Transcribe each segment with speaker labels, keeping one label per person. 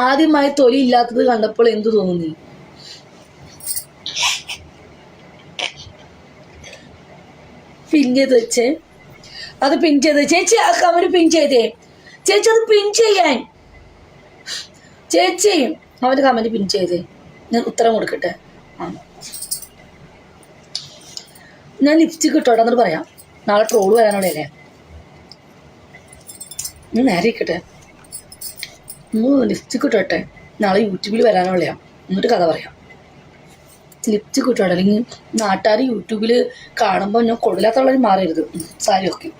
Speaker 1: ആദ്യമായി തൊലി ഇല്ലാത്തത് കണ്ടപ്പോൾ എന്തു തോന്നി ചെയ്ത് വെച്ചേ അത് പിൻ ചെയ്ത്. ചേച്ചി കമന്റ് പിൻ ചെയ്തേ. ചേച്ചി അത് പിൻ ചെയ്യാൻ. ചേച്ചി അവർ കമന്റ് പിൻ ചെയ്തേ. ഞാൻ ഉത്തരം കൊടുക്കട്ടെ? ഞാൻ ലിപ്സ്റ്റിക് ഇട്ടോട്ടെ എന്നിട്ട് പറയാം. നാളെ ട്രോൾ വരാനോടെ ഞാൻ നേരെ ഇരിക്കട്ടെ. ലിപ്സ്റ്റിക് ഇട്ടോട്ടെ നാളെ യൂട്യൂബിൽ വരാനുള്ളയാ എന്നിട്ട് കഥ പറയാം. ലിപ്സ്റ്റിക് ഇട്ടോട്ടെ അല്ലെങ്കിൽ നാട്ടുകാർ യൂട്യൂബിൽ കാണുമ്പോൾ ഞാൻ കൊള്ളില്ലാത്തുള്ളവർ മാറരുത്. സാരി ഓക്കെ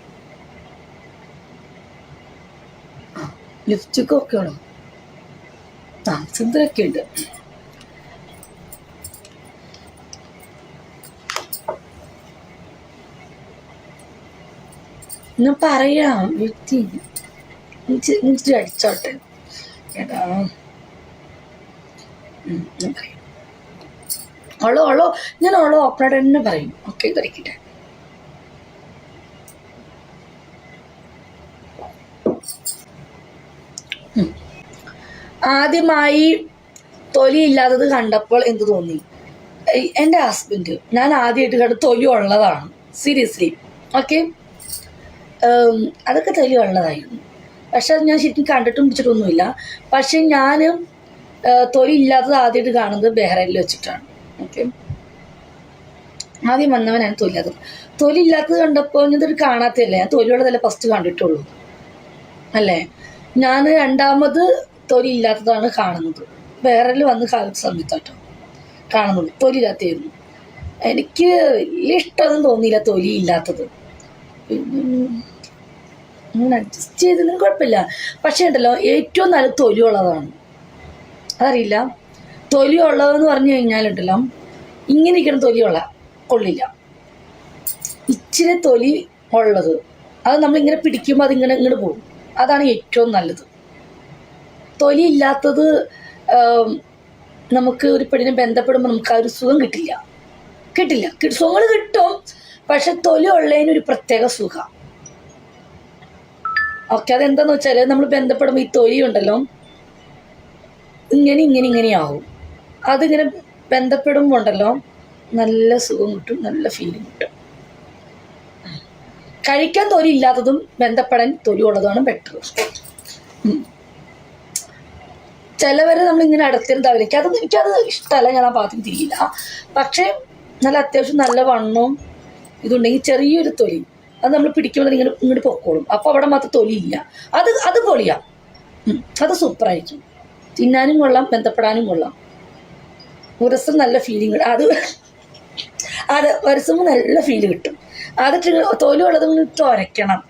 Speaker 1: ലിപ്സ്റ്റിക് ഒക്കെ ആണോ? ആ സുന്ദരൊക്കെ ഉണ്ട്. ഞാൻ പറയാം വ്യക്തി അടിച്ചോട്ടെ. കേട്ടാ ഉം, ഞാൻ ഉള്ളോ ഓപ്പറേറ്റർ തന്നെ പറയും ഓക്കെ ഇതടിക്കട്ടെ ഉം. ആദ്യമായി തൊലി ഇല്ലാത്തത് കണ്ടപ്പോൾ എന്ത് തോന്നി എന്റെ ഹസ്ബൻഡ് ഞാൻ ആദ്യമായിട്ട് കണ്ട തൊലി ഉള്ളതാണ് സീരിയസ്ലി ഓക്കെ അതൊക്കെ തൊലി ഉള്ളതായിരുന്നു പക്ഷെ അത് ഞാൻ ശരിക്കും കണ്ടിട്ടും പിടിച്ചിട്ടൊന്നുമില്ല. പക്ഷെ ഞാൻ തൊലി ഇല്ലാത്തത് ആദ്യമായിട്ട് കാണുന്നത് ബെഹ്റയിൽ വെച്ചിട്ടാണ്. ഓക്കെ? ആദ്യം വന്നവനാണ് തൊലി തൊലില്ലാത്തത് തൊലി ഇല്ലാത്തത് കണ്ടപ്പോൾ ഇതൊരു കാണാത്തല്ലേ ഞാൻ തൊലിയുള്ളതല്ല ഫസ്റ്റ് കണ്ടിട്ടുള്ളൂ. അല്ലേ? ഞാൻ രണ്ടാമത് തൊലി ഇല്ലാത്തതാണ് കാണുന്നത്. വേറെ വന്ന് കാലത്ത് സമയത്താട്ടോ കാണുന്നത്. തൊലി ഇല്ലാത്തതായിരുന്നു എനിക്ക് വലിയ ഇഷ്ടമൊന്നും തോന്നിയില്ല തൊലി ഇല്ലാത്തത് പിന്നെ അഡ്ജസ്റ്റ് ചെയ്തതിന് കുഴപ്പമില്ല. പക്ഷേ ഉണ്ടല്ലോ ഏറ്റവും നല്ല തൊലിയുള്ളതാണ്. അതറിയില്ല? തൊലി ഉള്ളതെന്ന് പറഞ്ഞു കഴിഞ്ഞാലുണ്ടല്ലോ ഇങ്ങനെ ഇരിക്കുന്ന തൊലിയുള്ള കൊള്ളില്ല. ഇച്ചിരി തൊലി ഉള്ളത്. അത് നമ്മളിങ്ങനെ പിടിക്കുമ്പോൾ അതിങ്ങനെ ഇങ്ങോട്ട് പോകും. അതാണ് ഏറ്റവും നല്ലത്. തൊലി ഇല്ലാത്തത് നമുക്ക് ഒരു പെണ്ണിനെ ബന്ധപ്പെടുമ്പോൾ നമുക്ക് ആ ഒരു സുഖം കിട്ടില്ല. കിട്ടില്ല. സുഖങ്ങൾ കിട്ടും. പക്ഷെ തൊലി ഉള്ളതിനൊരു പ്രത്യേക സുഖം. ഓക്കെ അതെന്താന്ന് വെച്ചാൽ നമ്മൾ ബന്ധപ്പെടുമ്പോൾ ഈ തൊലി ഉണ്ടല്ലോ? ഇങ്ങനെ ഇങ്ങനെ ഇങ്ങനെയാവും അതിങ്ങനെ ബന്ധപ്പെടുമ്പോൾ ഉണ്ടല്ലോ നല്ല സുഖം കിട്ടും നല്ല ഫീലിംഗ് കിട്ടും. കഴിക്കാൻ തൊലി ഇല്ലാത്തതും ബന്ധപ്പെടാൻ തൊലി ഉള്ളതാണ് ബെറ്റർ ചിലവരെ നമ്മളിങ്ങനെ അടുത്തിരുന്ന് എനിക്കത് എനിക്കത് ഇഷ്ടമല്ല ഞാൻ ആ ഭാഗത്തേക്ക് തിരിയില്ല. പക്ഷേ നല്ല അത്യാവശ്യം നല്ല വണ്ണവും ഇതുണ്ടെങ്കിൽ ചെറിയൊരു തൊലി അത് നമ്മൾ പിടിക്കുമ്പോൾ ഇങ്ങനെ ഇങ്ങോട്ട് പൊക്കോളും. അപ്പോൾ അവിടെ മാത്രം തൊലിയില്ല. അത് അത് പൊളിയാ. അത് സൂപ്പറായിരിക്കും. തിന്നാനും കൊള്ളാം ബന്ധപ്പെടാനും കൊള്ളാം. ഉരസം നല്ല ഫീലിംഗ് അത് അത് ഉരസുമ്പോൾ നല്ല ഫീൽ കിട്ടും. അതിട്ട് തൊലി ഉള്ളത് ഇട്ട് ഉരയ്ക്കണം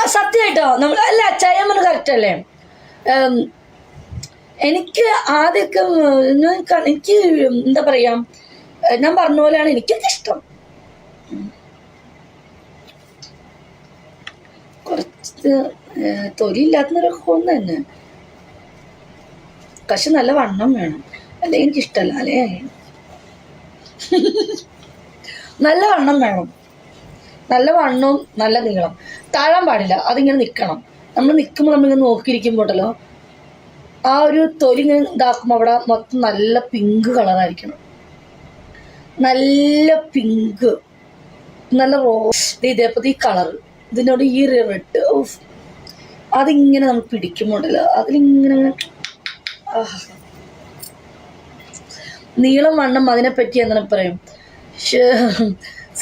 Speaker 1: ആ സത്യമായിട്ടോ? നമ്മൾ അല്ല ചയമന് കറക്റ്റ് അല്ലേ? എനിക്ക് ആദ്യമൊക്കെ എനിക്ക് എന്താ പറയാ? ഞാൻ പറഞ്ഞ പോലെയാണ് എനിക്കൊക്കെ ഇഷ്ടം. കുറച്ച് തൊലിയില്ലാത്ത നിറക്കൊന്നും തന്നെ. പക്ഷെ നല്ല വണ്ണം വേണം. അല്ലെങ്കിൽ എനിക്കിഷ്ടല്ല. അല്ലെ? അല്ലേ നല്ല വണ്ണം വേണം. നല്ല വണ്ണവും നല്ല നീളം. താഴാൻ പാടില്ല. അതിങ്ങനെ നിൽക്കണം നമ്മൾ നിൽക്കുമ്പോൾ നമ്മളിങ്ങനെ നോക്കിയിരിക്കുമ്പോട്ടല്ലോ ആ ഒരു തൊലി ഇങ്ങനെ ഇതാക്കുമ്പോൾ അവിടെ മൊത്തം നല്ല പിങ്ക് കളറായിരിക്കണം. നല്ല പിങ്ക്. നല്ല റോസ് ഇതേപോലെ ഈ കളർ ഇതിനോട് ഈ റെഡ് അതിങ്ങനെ നമ്മൾ പിടിക്കുമ്പോണ്ടല്ലോ അതിലിങ്ങനെ. നീളം വണ്ണം അതിനെപ്പറ്റി എന്താണ് പറയും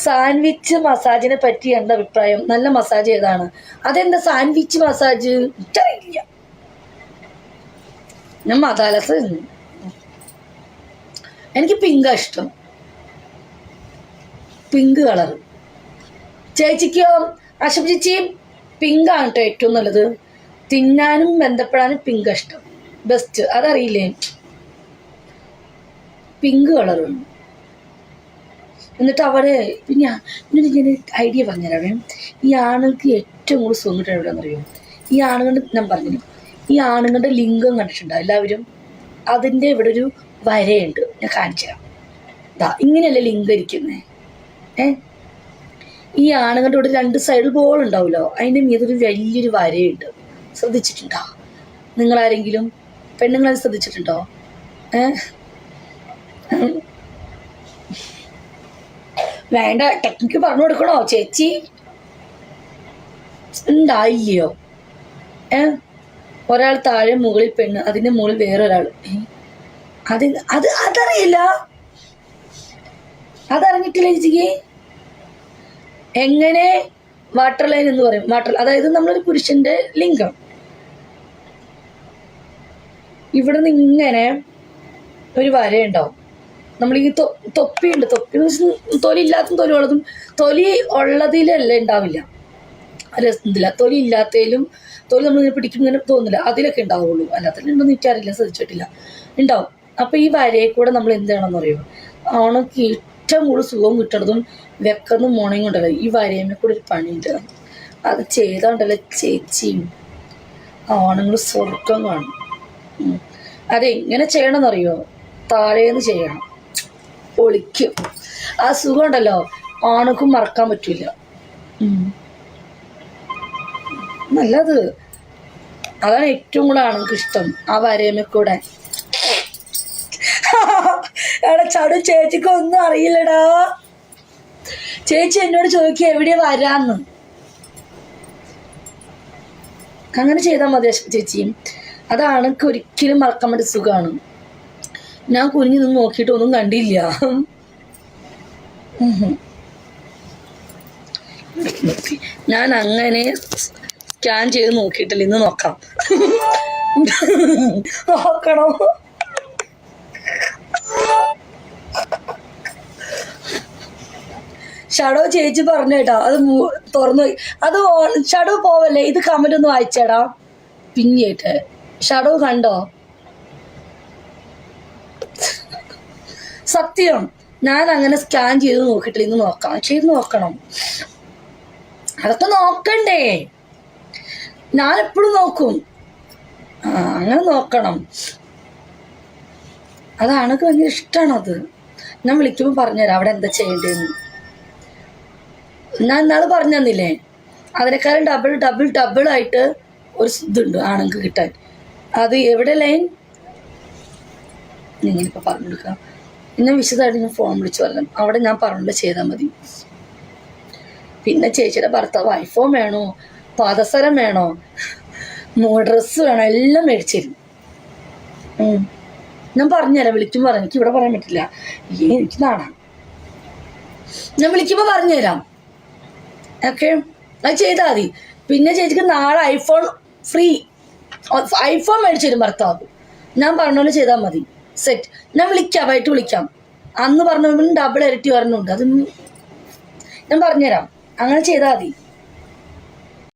Speaker 1: സാൻഡ്വിച്ച് മസാജിനെ പറ്റി എന്താ അഭിപ്രായം? നല്ല മസാജ് ഏതാണ്? അതെന്താ സാൻഡ്വിച്ച് മസാജ്? ഞാൻ മതാലസ് എനിക്ക് പിങ്ക ഇഷ്ടം. Pink colour ചേച്ചിക്കോ? അശം ചേച്ചി പിങ്കാണ് കേട്ടോ ഏറ്റവും നല്ലത്. തിന്നാനും ബന്ധപ്പെടാനും പിങ്ക് ഇഷ്ടം ബെസ്റ്റ് അതറിയില്ലേ? പിങ്ക് കളറാണ് എന്നിട്ട് അവിടെ പിന്നെ പിന്നെ ഞാൻ ഐഡിയ പറഞ്ഞുതരാവേ. ഈ ആണുങ്ങൾക്ക് ഏറ്റവും കൂടുതൽ സുഖം എവിടെയാണെന്നറിയോ? ഈ ആണുങ്ങളുടെ ഞാൻ പറഞ്ഞു ഈ ആണുങ്ങളുടെ ലിംഗം കണ്ടിട്ടുണ്ടോ എല്ലാവരും? അതിന്റെ ഇവിടെ ഒരു വരയുണ്ട്. ഞാൻ കാണിച്ചു തരാം ഇങ്ങനെയല്ലേ ലിംഗം ഇരിക്കുന്നത് ഏ? ഈ ആണുങ്ങളുടെ ഇവിടെ രണ്ട് സൈഡിൽ ബോൾ ഉണ്ടാവുമല്ലോ അതിന്റെ മീതൊരു വലിയൊരു വരയുണ്ട്. ശ്രദ്ധിച്ചിട്ടുണ്ടോ? നിങ്ങളാരെങ്കിലും? പെണ്ണുങ്ങളെ ശ്രദ്ധിച്ചിട്ടുണ്ടോ? ഏ? വേണ്ട ടെക്നിക്ക് പറഞ്ഞു കൊടുക്കണോ ചേച്ചി? ഉണ്ടായില്ലയോ ഏ? ഒരാൾ താഴെ മുകളിൽ പെണ്ണ് അതിന്റെ മുകളിൽ വേറൊരാൾ ഒരാൾ അത് അത് അതറിയില്ല. അതറിഞ്ഞിട്ടില്ല ചേച്ചിക്ക്? എങ്ങനെ വാട്ടർ ലൈൻ എന്ന് പറയും? വാട്ടർ അതായത് നമ്മളൊരു പുരുഷന്റെ ലിംഗം. ഇവിടെ നിന്ന് ഇങ്ങനെ ഒരു വരയുണ്ടാവും. നമ്മൾ ഈ തൊപ്പിയുണ്ട്. തൊപ്പി എന്ന് വെച്ചാൽ തൊലി ഇല്ലാത്ത തൊലി ഉള്ളതും തൊലി ഉള്ളതിലല്ല ഉണ്ടാവില്ല. രസത്തില്ല. തൊലി ഇല്ലാത്തതിലും തൊലി നമ്മളിങ്ങനെ പിടിക്കും ഇങ്ങനെ തോന്നില്ല. അതിലൊക്കെ ഉണ്ടാവുള്ളൂ. അല്ലാത്തതിലുണ്ടോ നിൽക്കാറില്ല ശ്രദ്ധിച്ചിട്ടില്ല. ഉണ്ടാവും. അപ്പൊ ഈ വരയെ കൂടെ നമ്മൾ എന്ത് ചെയ്യണമെന്ന് അറിയോ ഓണക്ക് ഏറ്റവും കൂടുതൽ സുഖം കിട്ടണതും വെക്കുന്നതും മോർണിംഗ് ഉണ്ടല്ലോ. ഈ വരയമ്മ കൂടെ ഒരു പണിയുണ്ട്. അത് ചെയ്താണ്ടല്ലോ ചേച്ചിയും ഓണങ്ങൾ സ്വർഗം കാണും. ഉം. അതെങ്ങനെ ചെയ്യണമെന്നറിയോ? താഴേന്ന് ചെയ്യണം. ഒളിക്കും. ആ സുഖം ഉണ്ടല്ലോ. ആണുക്കും മറക്കാൻ പറ്റില്ല നല്ലത്. അതാണ് ഏറ്റവും കൂടുതൽ ആണുങ്ങൾക്ക് ഇഷ്ടം. ആ വരയമ്മ കൂടെ. എടാ ചടു ചേച്ചിക്ക് ഒന്നും അറിയില്ലടാ. ചേച്ചി എന്നോട് ചോദിക്കുക എവിടെ വരാന്ന്? അങ്ങനെ ചെയ്താൽ മതി ചേച്ചി. അതാണ് ഒരിക്കലും മറക്കാൻ പറ്റിയ സുഖമാണ്. ഞാൻ കുനിഞ്ഞു നിന്ന് നോക്കിയിട്ട് ഒന്നും കണ്ടില്ല. ഞാൻ അങ്ങനെ സ്കാൻ ചെയ്ത് നോക്കിയിട്ടില്ല. ഇന്ന് നോക്കാം. നോക്കണോ? ഷഡോ ചേച്ചി പറഞ്ഞു കേട്ടോ. അത് തുറന്നു അത് ഷാഡോ പോവല്ലേ? ഇത് കമന്റ് ഒന്ന് വായിച്ചേടാ പിന്നീട്ട് ഷഡോ കണ്ടോ? സത്യം. ഞാൻ അങ്ങനെ സ്കാൻ ചെയ്ത് നോക്കിയിട്ടില്ല. ഇന്ന് നോക്കണം ചെയ്ത് നോക്കണം. അതൊക്കെ നോക്കണ്ടേ. ഞാൻ എപ്പോഴും നോക്കും. ആ അങ്ങനെ നോക്കണം. അതാണ് എനിക്ക് ഭയങ്കര ഇഷ്ടമാണത് ഞാൻ വിളിക്കുമ്പോൾ പറഞ്ഞുതരാം. അവിടെ എന്താ ചെയ്യേണ്ടതെന്ന്. ഞാൻ ഇന്നാൾ പറഞ്ഞു തന്നില്ലേ? അതിനേക്കാളും ഡബിൾ ഡബിൾ ഡബിൾ ആയിട്ട് ഒരു ഇതുണ്ട് ആണുങ്ങൾക്ക് കിട്ടാൻ. അത് എവിടെ ലൈൻ നിങ്ങളിപ്പോൾ പറഞ്ഞു കൊടുക്കാം. ഇന്ന് വിശദമായിട്ട് ഞാൻ ഫോൺ വിളിച്ച് പറഞ്ഞു അവിടെ ഞാൻ പറഞ്ഞിട്ട് ചെയ്താൽ മതി. പിന്നെ ചേച്ചിയുടെ ഭർത്താവ് ഐഫോൺ വേണോ? പാദസരം വേണോ? ഡ്രസ്സ് വേണോ? എല്ലാം മേടിച്ചിരുന്നു. ഞാൻ പറഞ്ഞുതരാം വിളിക്കുമ്പോൾ പറഞ്ഞു. എനിക്ക് ഇവിടെ പറയാൻ പറ്റില്ല. ഈ എനിക്ക് നാണാം. ഞാൻ വിളിക്കുമ്പോൾ പറഞ്ഞുതരാം ഓക്കെ അത് ചെയ്താൽ മതി. പിന്നെ ചേച്ചിക്ക് നാളെ ഐഫോൺ ഫ്രീ ഐഫോൺ മേടിച്ചു തരും ഭർത്താവ്. ഞാൻ പറഞ്ഞ പോലെ ചെയ്താൽ മതി. സെറ്റ് ഞാൻ വിളിക്കാം വൈകിട്ട് വിളിക്കാം. അന്ന് പറഞ്ഞ ഡബിൾ ഇരട്ടി പറഞ്ഞുണ്ട്. അത് ഞാൻ പറഞ്ഞുതരാം. അങ്ങനെ ചെയ്താൽ മതി.